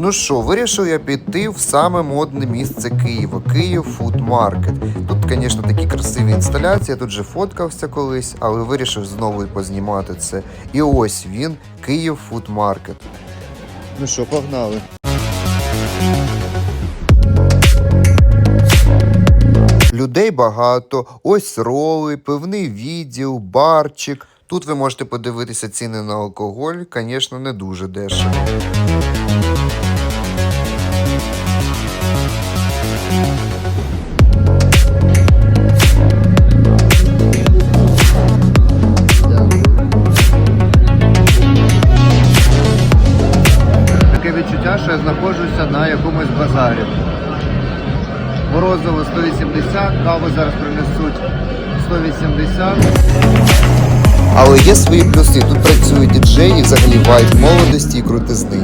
Ну що, вирішив я піти в саме модне місце Києва Київ Фуд Маркет. Тут, звісно, такі красиві інсталяції, я тут же фоткався колись, але вирішив знову і познімати це. І ось він, Київ Фуд Маркет. Ну що, погнали. Людей багато, ось роли, пивний відділ, барчик. Тут ви можете подивитися ціни на алкоголь, звісно, не дуже дешево. Відчуття, що я знаходжуся на якомусь базарі. Морозиво 180, каву зараз принесуть 180. Але є свої плюси. Тут працюють діджеї, взагалі вайб молодості і крутизни.